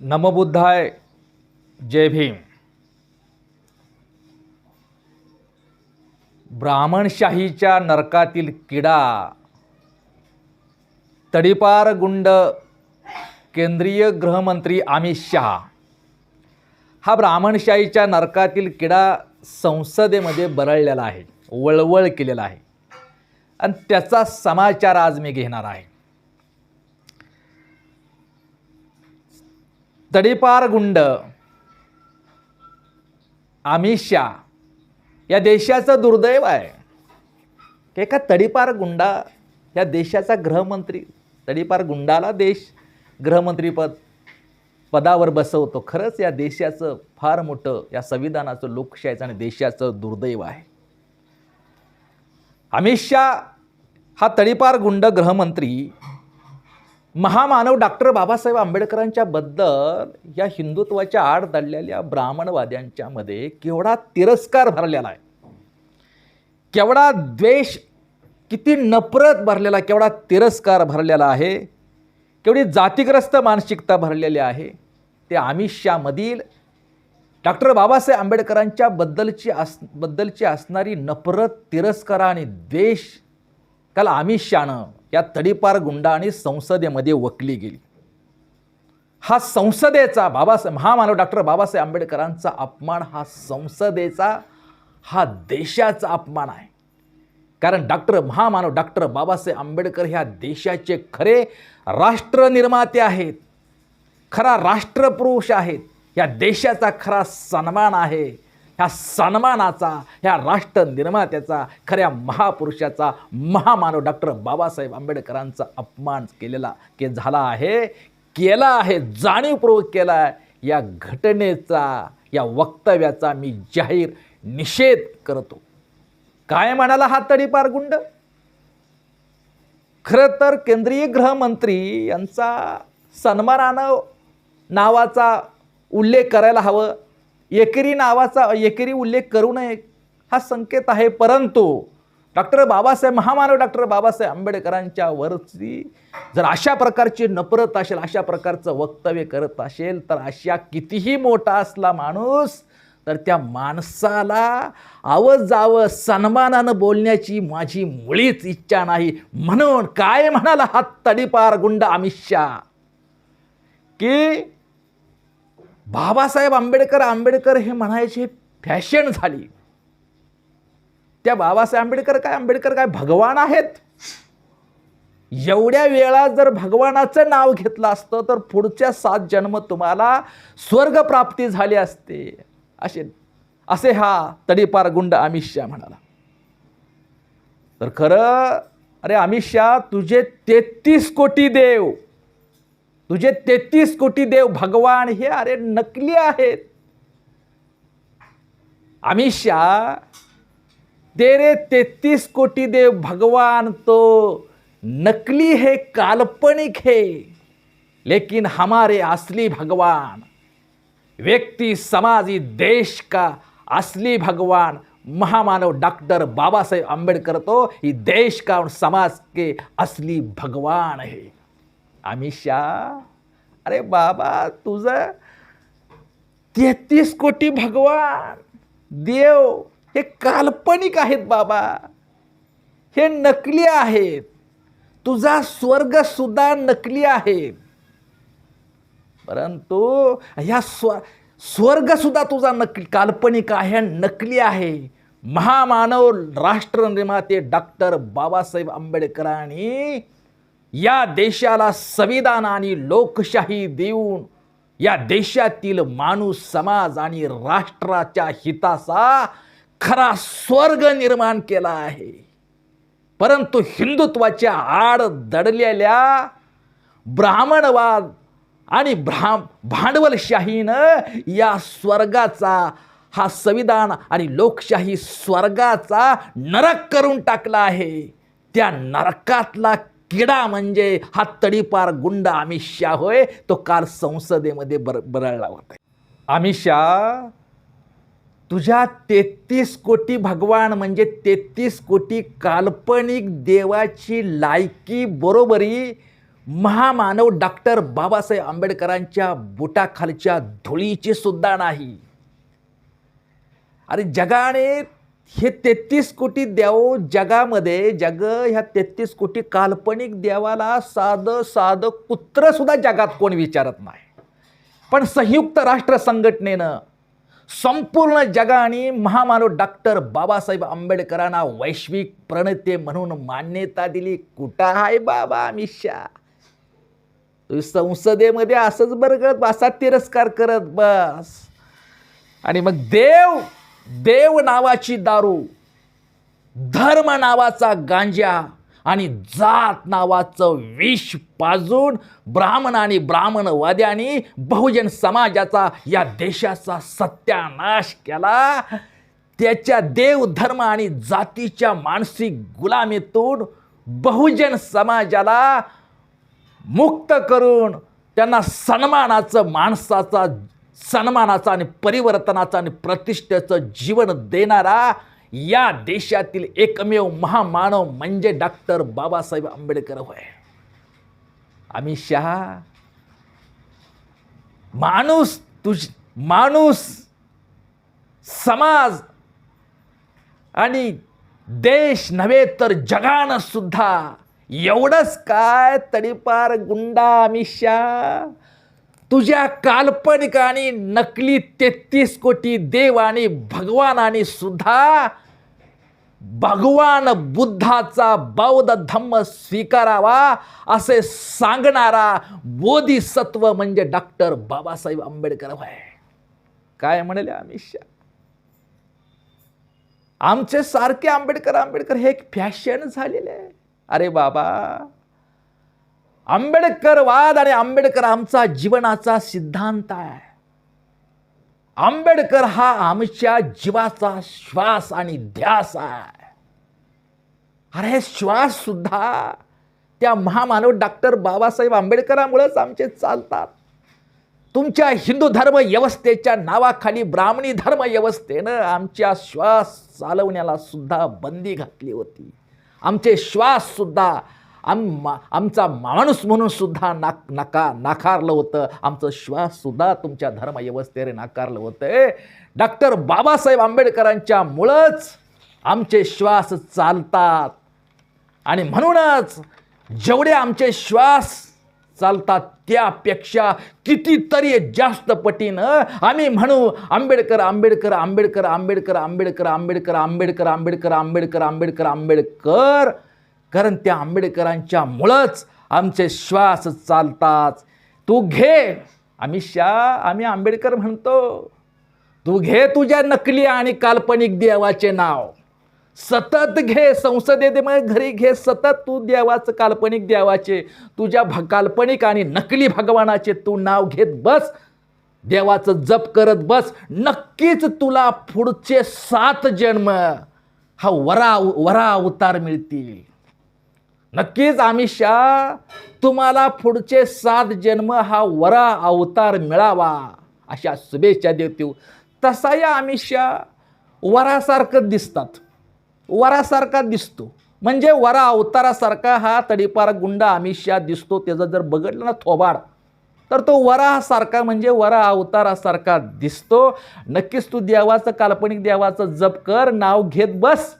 नमबुद्धाय जय भीम. ब्राह्मणशाहीच्या नरकातील किडा तडीपार गुंड केंद्रीय गृहमंत्री अमित शहा. हा ब्राह्मणशाहीच्या नरकातील किडा संसदेमध्ये बरळलेला आहे वळवळ केलेला आहे. आणि त्याचा समाचार आज मी घेणार आहे. तडीपार गुंड अमित शहा या देशाचं दुर्दैव आहे की एका तडीपार गुंडा या देशाचा गृहमंत्री तडीपार गुंडाला देश गृहमंत्रीपद पदावर बसवतो. खरंच या देशाचं फार मोठं या संविधानाचं लोकशाहीचं आणि देशाचं दुर्दैव आहे. अमित शहा हा तडीपार गुंड गृहमंत्री महामानव डॉक्टर बाबासाहेब आंबेडकरांच्या बद्दल या हिंदुत्वाच्या आड दडलेल्या ब्राह्मणवाद्यांच्या मध्ये केवढा तिरस्कार भरलेला आहे. केवढा द्वेष किती नफरत भरलेला केवढा तिरस्कार भरलेला आहे. केवढी जातीग्रस्त मानसिकता भरलेली आहे. ते आमिष्यामधील डॉक्टर बाबासाहेब आंबेडकरांच्या बद्दलची अस बद्दलची असणारी नफरत तिरस्कार आणि द्वेष काल आमिष्यानं या तडीपार गुंडा आणि संसदेमध्ये वकली गेली. हा संसदेचा बाबासाहेब महामानव डॉक्टर बाबासाहेब आंबेडकरांचा अपमान हा संसदेचा हा देशाचा अपमान आहे. कारण डॉक्टर महामानव डॉक्टर बाबासाहेब आंबेडकर ह्या देशाचे खरे राष्ट्रनिर्माते आहेत. खरा राष्ट्रपुरुष आहेत. या देशाचा खरा सन्मान आहे. ह्या सन्मानाचा ह्या राष्ट्र निर्मात्याचा खऱ्या महापुरुषाचा महामानव डॉक्टर बाबासाहेब आंबेडकरांचा अपमान केलेला के झाला आहे केला आहे जाणीवपूर्वक केला आहे. या घटनेचा या वक्तव्याचा मी जाहीर निषेध करतो. काय म्हणाला हा तडीपार गुंड? खरं तर केंद्रीय गृहमंत्री यांचा सन्मानानं नावाचा उल्लेख करायला हवं. एकेरी नावाचा एकेरी उल्लेख करू नये हा संकेत आहे. परंतु डॉक्टर बाबासाहेब महामानव डॉक्टर बाबासाहेब आंबेडकरांच्या वरची जर अशा प्रकारची नफरत असेल अशा प्रकारचं वक्तव्य करत असेल तर अशा कितीही मोठा असला माणूस तर त्या माणसाला आवं जावं सन्मानानं बोलण्याची माझी मुळीच इच्छा नाही. म्हणून काय म्हणाला हा तडीपार गुंड अमित शाह? की बाबासाहेब आंबेडकर आंबेडकर हे म्हणायचे फॅशन झाली. त्या बाबासाहेब आंबेडकर काय आंबेडकर काय भगवान आहेत. एवढ्या वेळा जर भगवानाचं नाव घेतलं असतं तर पुढच्या सात जन्म तुम्हाला स्वर्गप्राप्ती झाली असते. असे असे हा तडीपार गुंड अमित शहा म्हणाला. तर खरं अरे अमित शहा तुझे तेहतीस कोटी देव. तुझे तेहतीस कोटी देव भगवान हे अरे नकली आहेत. अमित शाह तेरे तेहतीस कोटी देव भगवान तो नकली है काल्पनिक है. लेकिन हमारे असली भगवान व्यक्ति समाजी देश का असली भगवान महामानव डॉक्टर बाबा साहेब आंबेडकर तो ही देश का और समाज के असली भगवान है. अमित शाह अरे बाबा तुझं तेहतीस कोटी भगवान देव हे काल्पनिक आहेत बाबा. हे नकली आहेत. तुझा स्वर्ग सुद्धा नकली आहे परंतु ह्या स्व स्वर्ग सुद्धा तुझा नकली काल्पनिक आहे नकली आहे. महामानव राष्ट्रनिर्माते डॉक्टर बाबासाहेब आंबेडकरांनी या देशाला संविधान आणि लोकशाही देऊन या देशातील माणूस समाज आणि राष्ट्राच्या हिताचा खरा स्वर्ग निर्माण केला आहे. परंतु हिंदुत्वाच्या आड दडलेल्या ब्राह्मणवाद आणि भ्रा भांडवलशाहीनं या स्वर्गाचा हा संविधान आणि लोकशाही स्वर्गाचा नरक करून टाकला आहे. त्या नरकातला किडा म्हणजे हा तडीपार गुंड अमित शाह होय तो काल संसदेमध्ये बर बरळला होता. अमित शाह तुझ्या तेहतीस कोटी भगवान म्हणजे तेहतीस कोटी काल्पनिक देवाची लायकी बरोबरी महामानव डॉक्टर बाबासाहेब आंबेडकरांच्या बुटाखालच्या धुळीची सुद्धा नाही. अरे जगाने हे तेहतीस कोटी देव जगामध्ये. जग ह्या तेहतीस कोटी काल्पनिक देवाला साधं साधं कुत्रसुद्धा जगात कोण विचारत नाही. पण संयुक्त राष्ट्र संघटनेनं संपूर्ण जगाने महामानव डॉक्टर बाबासाहेब आंबेडकरांना वैश्विक प्रणेते म्हणून मान्यता दिली. कुठं आहे बाबा अमित शहा तुम्ही संसदेमध्ये असंच बरगत असा तिरस्कार करत बस. आणि मग देव देव नावाची दारू धर्म नावाचा गांजा आणि जात नावाचं विष पाजून ब्राह्मण आणि ब्राह्मणवाद्यांनी बहुजन समाजाचा या देशाचा सत्यानाश केला. त्याच्या देव धर्म आणि जातीच्या मानसिक गुलामीतून बहुजन समाजाला मुक्त करून त्यांना सन्मानाचं माणसाचा सन्मानाचा आणि परिवर्तनाचं आणि प्रतिष्ठेचं जीवन देणारा या देशातील एकमेव महामानव म्हणजे डॉक्टर बाबासाहेब आंबेडकर होय. अमित शहा माणूस तुझ माणूस समाज आणि देश नव्हे तर जगानं सुद्धा एवढंच काय तडीपार गुंडा अमित शहा. तुझ्या काल्पनिक आणि नकली तेहतीस कोटी देव आणि भगवानाने सुद्धा भगवान बुद्धाचा बौद्ध धम्म स्वीकारावा असे सांगणारा बोधिसत्व म्हणजे डॉक्टर बाबासाहेब आंबेडकर होय. काय म्हणले अमित शहा? आमचे सारखे आंबेडकर आंबेडकर हे एक फॅशन झालेले आहे. अरे बाबा आंबेडकरवाद आणि आंबेडकर आमचा जीवनाचा सिद्धांत आहे. आंबेडकर हा आमच्या जीवाचा श्वास आणि ध्यास आहे. अरे श्वास सुद्धा त्या महामानव डॉक्टर बाबासाहेब आंबेडकरामुळेच आमचे चालतात. तुमच्या हिंदू धर्म व्यवस्थेच्या नावाखाली ब्राह्मणी धर्म व्यवस्थेनं आमच्या श्वास चालवण्याला सुद्धा बंदी घातली होती. आमचे श्वास सुद्धा आम आमचा माणूस म्हणून सुद्धा नाक नका नाकारलं होतं आमचं श्वाससुद्धा तुमच्या धर्मव्यवस्थेने नाकारलं होतं डॉक्टर बाबासाहेब आंबेडकरांच्या मुळच आमचे श्वास चालतात आणि म्हणूनच जेवढे आमचे श्वास चालतात त्यापेक्षा कितीतरी जास्त पटीनं आम्ही म्हणू आंबेडकर आंबेडकर आंबेडकर आंबेडकर आंबेडकर आंबेडकर आंबेडकर आंबेडकर आंबेडकर आंबेडकर आंबेडकर कारण त्या आंबेडकरांच्या मुळंच आमचे श्वास चालतात. तू घे. आम्ही शा आम्ही आंबेडकर म्हणतो. तू घे तुझ्या नकली आणि काल्पनिक देवाचे नाव. सतत घे संसदेमध्ये घरी घे. सतत तू देवाचं काल्पनिक देवाचे तुझ्या भ काल्पनिक आणि नकली भगवानाचे तू नाव घेत बस. देवाचं जप करत बस. नक्कीच तुला पुढचे सात जन्म हा वरा वरा अवतार मिळतील. नक्कीच अमित शहा तुम्हाला पुढचे सात जन्म हा वरा अवतार मिळावा अशा शुभेच्छा देतो. तसा या अमित शहा वरासारखं दिसतात. वरासारखा दिसतो. म्हणजे वरा अवतारासारखा हा तडीपार गुंडा अमित शहा दिसतो त्याचं जर बघितलं ना थोबाड तर तो वरासारखा म्हणजे वरा अवतारासारखा दिसतो. नक्कीच तू देवाचं काल्पनिक देवाचं जप कर नाव घेत बस.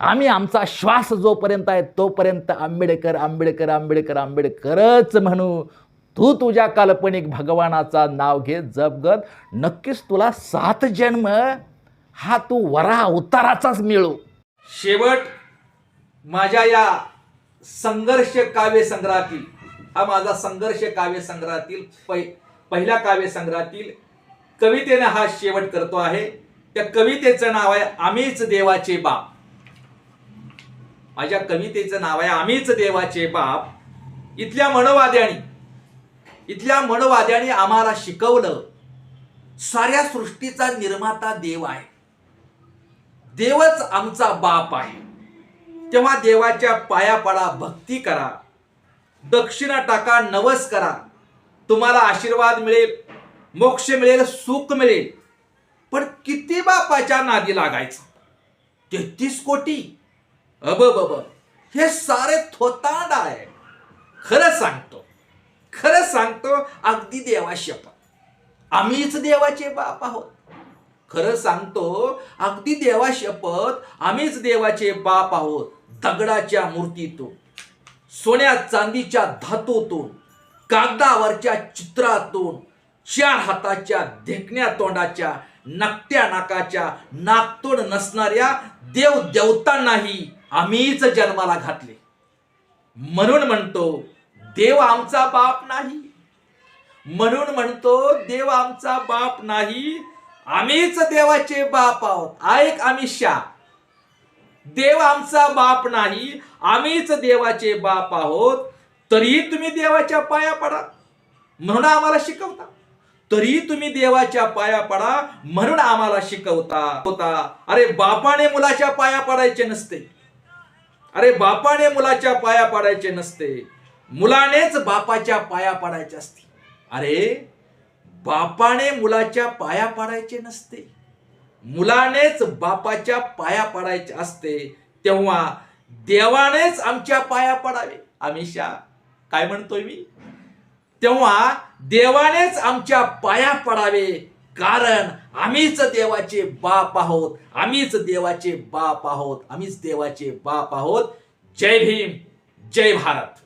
आम्ही आमचा श्वास जोपर्यंत आहे तोपर्यंत आंबेडकर आंबेडकर आंबेडकर आंबेडकरच म्हणू. तू तुझ्या काल्पनिक भगवानाचा नाव घे जपगत नक्कीच तुला सात जन्म हा तू वरा अवताराचाच मिळू. शेवट माझ्या या संघर्ष काव्य संग्रहातील हा माझा संघर्ष काव्य संग्रहातील पै पहिल्या काव्य संग्रहातील कवितेने हा शेवट करतो आहे. त्या कवितेचं नाव आहे आम्हीच देवाचे बाप. माझ्या कवितेचं नाव आहे आम्हीच देवाचे बाप. इथल्या मनवाद्यानी इथल्या मनवाद्यानी आम्हाला शिकवलं साऱ्या सृष्टीचा निर्माता देव आहे. देवच आमचा बाप आहे. तेव्हा देवाच्या पाया पडा भक्ती करा दक्षिणा टाका नवस करा. तुम्हाला आशीर्वाद मिळेल मोक्ष मिळेल सुख मिळेल. पण किती बापाच्या नादी लागायचं? तेहतीस कोटी. अब बब हे सारे थोतांड आहे. खरं सांगतो. खरं सांगतो अगदी देवा शपथ आम्हीच देवाचे बाप आहोत. खरं सांगतो अगदी देवा शपथ आम्हीच देवाचे बाप आहोत. दगडाच्या मूर्तीतून सोन्या चांदीच्या धातूतून कागदावरच्या चित्रातून चार हाताच्या देखण्या तोंडाच्या नकट्या नाकाच्या नाकतोड नसणाऱ्या देव देवतांनाही आम्हीच जन्माला घातले. म्हणून म्हणतो देव आमचा बाप नाही. म्हणून म्हणतो देव आमचा बाप नाही. आम्हीच देवाचे बाप आहोत. ऐक आम्ही शा देव आमचा बाप नाही. आम्हीच देवाचे बाप आहोत. तरीही तुम्ही देवाच्या पाया पडा. म्हणून आम्हाला शिकवता. तरी तुम्ही देवाच्या पाया पडा. म्हणून आम्हाला शिकवता. होता. अरे बापाने मुलाच्या पाया पडायचे नसते. अरे बापाने मुलाच्या पाया पडायचे नसते. मुलानेच बापाच्या पाया पाडायचे असते. अरे बापाने मुलाच्या पाया पडायचे नसते. मुलानेच बापाच्या पाया पडायचे असते. तेव्हा देवानेच आमच्या पाया पडावे. आमिषा काय म्हणतोय मी? तेव्हा देवानेच आमच्या पाया पडावे. कारण आम्हीच देवाचे बाप आहोत. आम्हीच देवाचे बाप आहोत. आम्हीच देवाचे बाप आहोत. जय भीम. जय भारत.